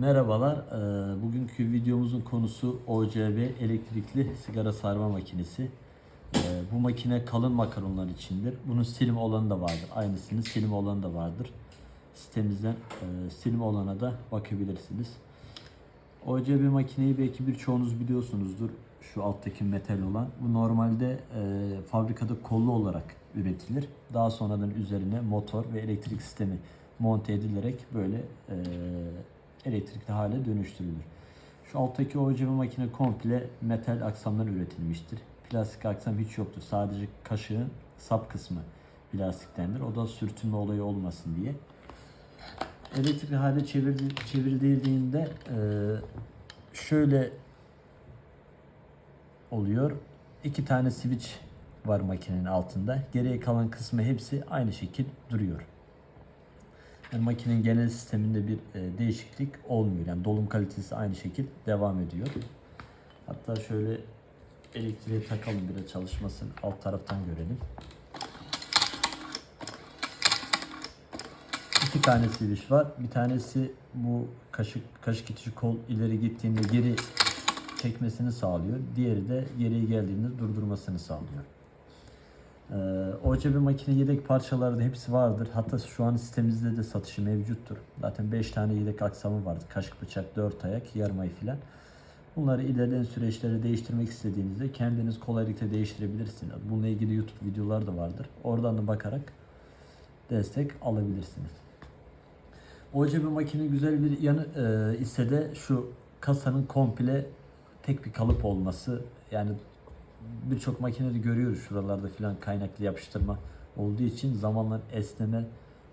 Merhabalar. Ee, Bugünkü videomuzun konusu OCB elektrikli sigara sarma makinesi. Ee, Bu makine kalın makaronlar içindir. Bunun silim olanı da vardır. Aynısının silim olanı da vardır. Sitemizden e, silim olana da bakabilirsiniz. OCB makineyi belki birçoğunuz biliyorsunuzdur. Şu alttaki metal olan. Bu normalde e, fabrikada kollu olarak üretilir. Daha sonradan üzerine motor ve elektrik sistemi monte edilerek böyle e, elektrikli hale dönüştürülür. Şu alttaki OCB makine komple metal aksamdan üretilmiştir. Plastik aksam hiç yoktur. Sadece kaşığın sap kısmı plastiktendir. O da sürtünme olayı olmasın diye. Elektrikli hale çevirdi, çevrildiğinde e, şöyle oluyor. İki tane switch var makinenin altında. Geriye kalan kısmı hepsi aynı şekil duruyor. Yani makinenin genel sisteminde bir e, değişiklik olmuyor. Yani dolum kalitesi aynı şekil devam ediyor. Hatta şöyle elektriğe takalım biraz çalışmasını alt taraftan görelim. İki tane switch var. Bir tanesi bu kaşık kaşık itici kol ileri gittiğinde geri çekmesini sağlıyor. Diğeri de geriye geldiğinde durdurmasını sağlıyor. Ee, OCB makine yedek parçaları da hepsi vardır. Hatta şu an sitemizde de satışı mevcuttur. Zaten 5 tane yedek aksamı vardır. Kaşık, bıçak, 4 ayak, yarım ay filan. Bunları ilerleyen süreçlerde değiştirmek istediğinizde kendiniz kolaylıkla değiştirebilirsiniz. Bununla ilgili YouTube videolar da vardır. Oradan da bakarak destek alabilirsiniz. OCB makine güzel bir yanı e, ise de şu kasanın komple tek bir kalıp olması. Yani birçok makinede görüyoruz şuralarda filan kaynaklı yapıştırma olduğu için zamanla esneme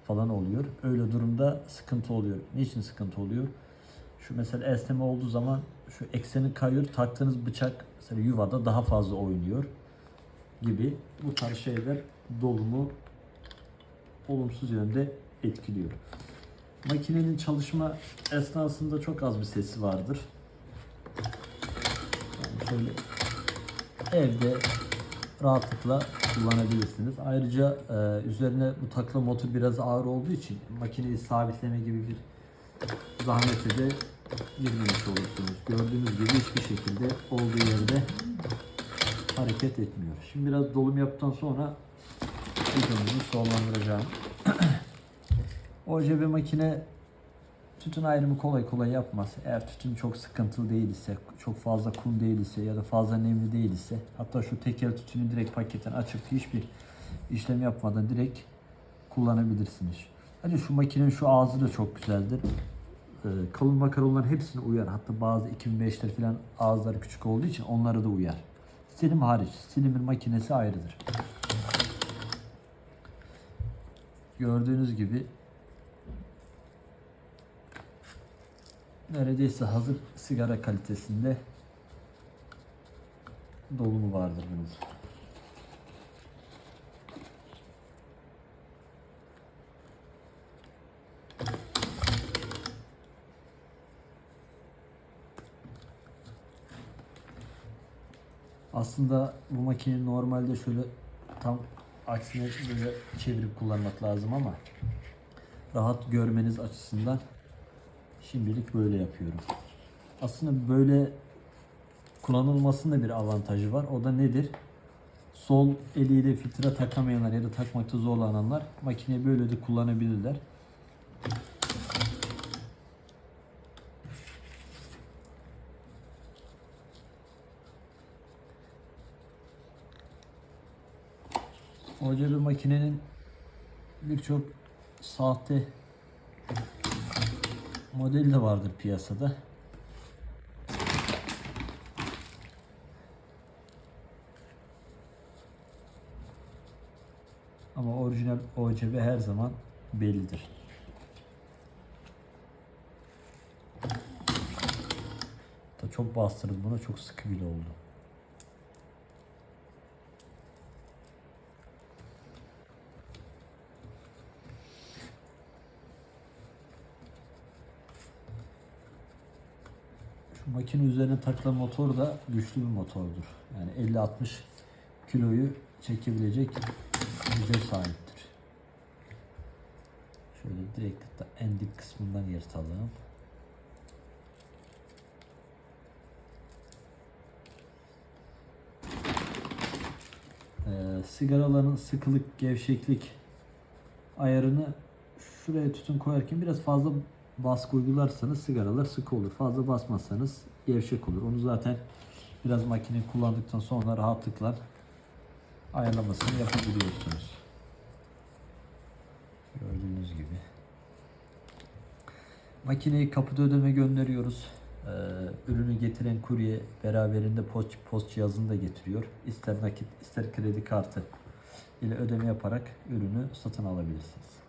falan oluyor. Öyle durumda sıkıntı oluyor. Niçin sıkıntı oluyor? Şu mesela esneme olduğu zaman şu ekseni kayıyor. Taktığınız bıçak mesela yuvada daha fazla oynuyor gibi bu tarz şeyler dolumu olumsuz yönde etkiliyor. Makinenin çalışma esnasında çok az bir sesi vardır. Yani şöyle evde rahatlıkla kullanabilirsiniz. Ayrıca e, üzerine bu takla motor biraz ağır olduğu için makineyi sabitleme gibi bir zahmete de girmemiş olursunuz. Gördüğünüz gibi hiçbir şekilde olduğu yerde hareket etmiyor. Şimdi biraz dolum yaptıktan sonra videomuzu sonlandıracağım. OCB makine tütün ayrımı kolay kolay yapmaz. Eğer tütün çok sıkıntılı değil ise, çok fazla kum değil ise ya da fazla nemli değil ise hatta şu teker tütünü direkt paketten açıp hiçbir işlem yapmadan direkt kullanabilirsiniz. Hadi şu makinenin şu ağzı da çok güzeldir. Ee, kalın makaronların hepsine uyar. Hatta bazı 2005'ler falan ağızları küçük olduğu için onlara da uyar. Silim hariç. Silimin makinesi ayrıdır. Gördüğünüz gibi neredeyse hazır sigara kalitesinde dolumu vardır bunun. Aslında bu makineyi normalde şöyle tam aksine böyle çevirip kullanmak lazım ama rahat görmeniz açısından Şimdilik böyle yapıyorum. Aslında böyle kullanılmasının da bir avantajı var. O da nedir? Sol eliyle filtre takamayanlar ya da takmakta zorlananlar makineyi böyle de kullanabilirler. Hoca bir makinenin birçok sahte model de vardır piyasada. Ama orijinal OCB her zaman bellidir. Da çok bastırdım buna çok sıkı bile oldu. makine üzerine takılan motor da güçlü bir motordur. Yani 50-60 kiloyu çekebilecek güce sahiptir. Şöyle direkt hatta en dip kısmından yırtalım. Ee, sigaraların sıkılık, gevşeklik ayarını şuraya tütün koyarken biraz fazla baskı uygularsanız sigaralar sıkı olur. Fazla basmazsanız gevşek olur. Onu zaten biraz makineyi kullandıktan sonra rahatlıkla ayarlamasını yapabiliyorsunuz. Gördüğünüz gibi. Makineyi kapıda ödeme gönderiyoruz. Ee, ürünü getiren kurye beraberinde post, post cihazını da getiriyor. İster nakit ister kredi kartı ile ödeme yaparak ürünü satın alabilirsiniz.